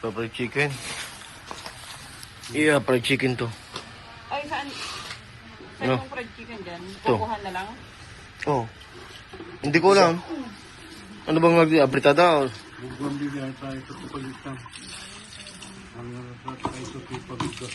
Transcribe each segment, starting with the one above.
Fried chicken. Yeah, fried chicken to. Ay, saan? Saan Ano? yung fried chicken dyan? Ito. Kukuha na lang? Oh. Hindi ko alam. Ano bang mag-abritada? Yung bumili tayo ito kapalitan. Ang tayo ito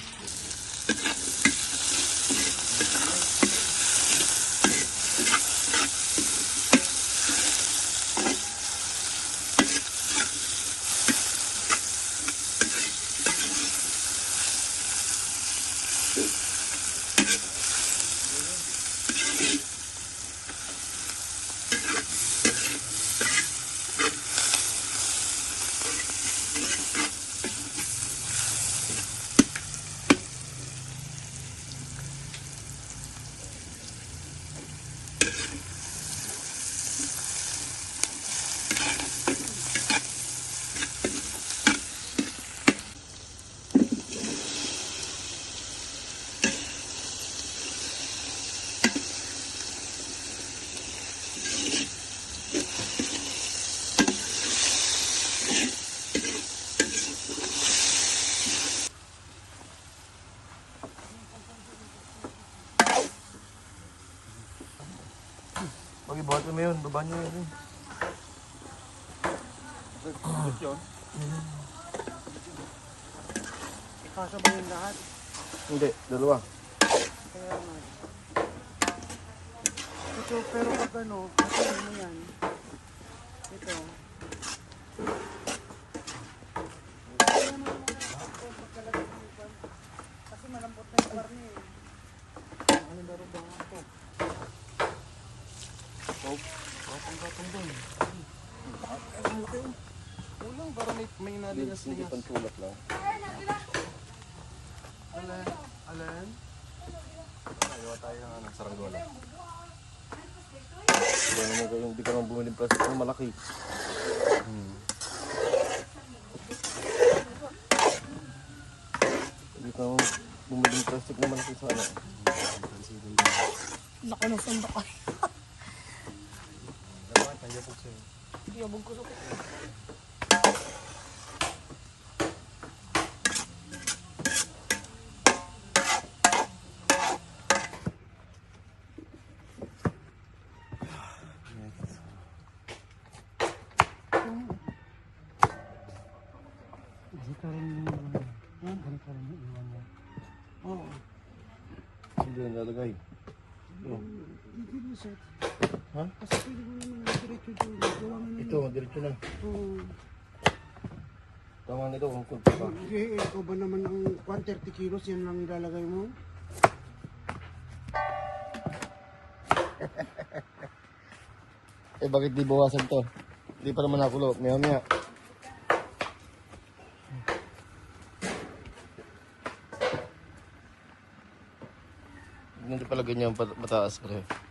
kapalitan. Mag-ibuhat mo yun. Baba niyo yun. Ikasabay yung lahat. Hindi, dalawa. Kaya nga. Ito, pero pag ano, kasi mo yan. Ito. Kasi malambot na yung karne eh. Ano laro ba nga ito? Oh, patong-patong doon. Ang laki oh. Kulang, parang may, may nalinas Hindi pantulak lang. Alan? Alan? Nagawa tayo ng ano, saranggola. Hindi naman kayo, hindi ka naman bumili ng plastic na malaki. Hmm. Hindi ka naman bumili ng plastic na malaki sana. Naku, nasamba ka. Sa'yo. Yabog ko sa Hindi ka rin iwan niya. Hindi ka rin iwan niya. Oo. Hindi yan lalagay. Ito. Hindi mo set. Ha? Kasi pwede mo naman diretso doon. Gawa naman. Ito, diretso na. Oo. Tama nito kung kulpa ka. Hindi, ikaw ba naman ang 130 kilos, yan lang ilalagay mo? Eh bakit di bawasan to? Di pa naman nakulo. Maya maya. Hindi pala ganyan mataas pre.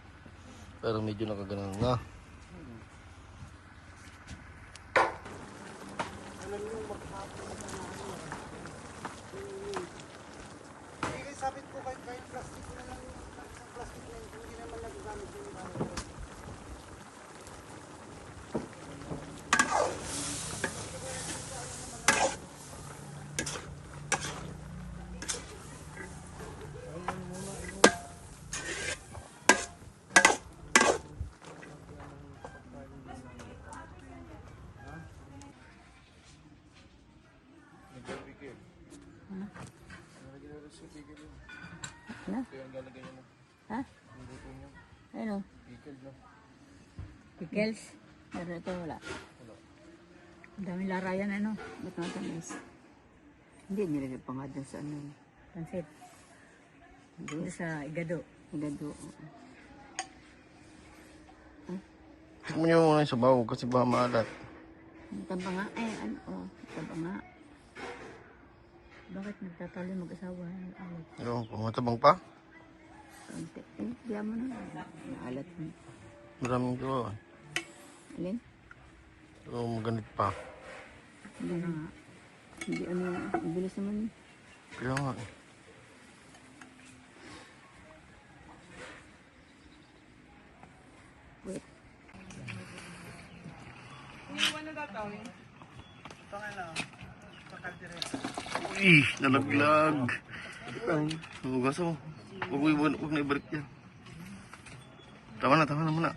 Pero medyo nakaganan na. Eh, sabi ko kahit kahit plastic na lang, isang plastic na yun, hindi naman nagagamit yung ilalagay. Na? Ha? Ano? Pickles? Pero ito wala. Ang daming larayan ano? Ba't matamis? Hindi, nilagay pa nga dun sa ano. Pansit. Doon Ito sa igado. Gado. Tignan niyo muna yung sabaw kasi baka maalat. Ang taba nga, eh, ano, oh, taba nga. Bakit nagtatalo mag-asawa? Awit. Ewan ko, matabang pa. Konti. Eh, diyan mo na. Naalat mo. Maraming gawa. Alin? So, maganit pa. Hindi, hindi ano, ang bilis naman. Kaya nga eh. Wait. Kung iwan na datawin. Ito nga lang. Ih, nalaglag. Hugas mo. Huwag mo ibalik, huwag na ibalik yan. Tama na, tama na muna.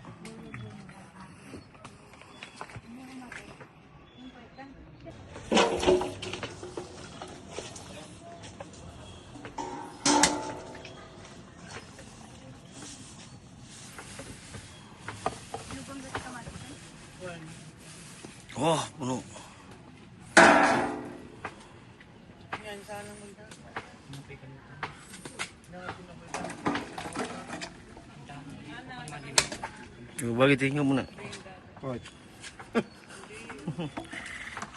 Oh, puno. Bagay, tingnan muna. What?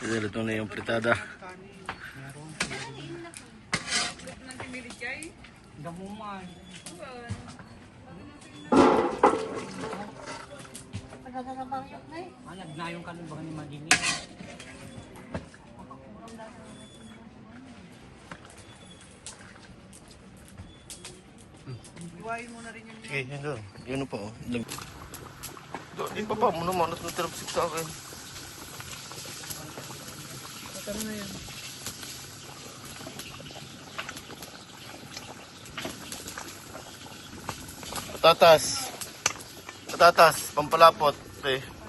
Kasi ito na yung fritada. Damuman. Ah, nagnayon ka ng baka ni Madini. Iwain mo na rin yung Okay, yan doon. Yan pa oh. Lag... Do, di pa pa mo naman. At sa akin. Magkano na yan? Patatas. Patatas. Pampalapot. Eh.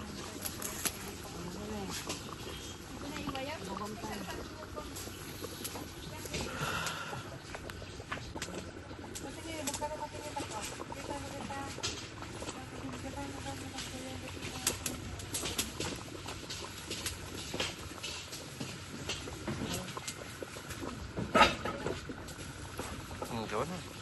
Hmm, gawa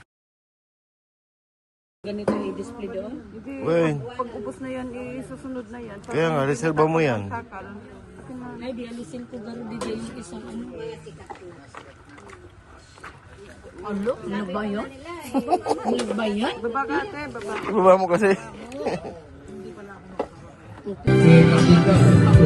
Ganito yung i-display doon? Wen, Pag ubos na yan, isusunod na yan. kaya nga, reserva mo yan. Ay, di alisin ko garo di dyan yung isang ano. Alo, ano ba yun? Ano ba yan? Baba ka ate, baba. Ibaba mo kasi. Mapukaw,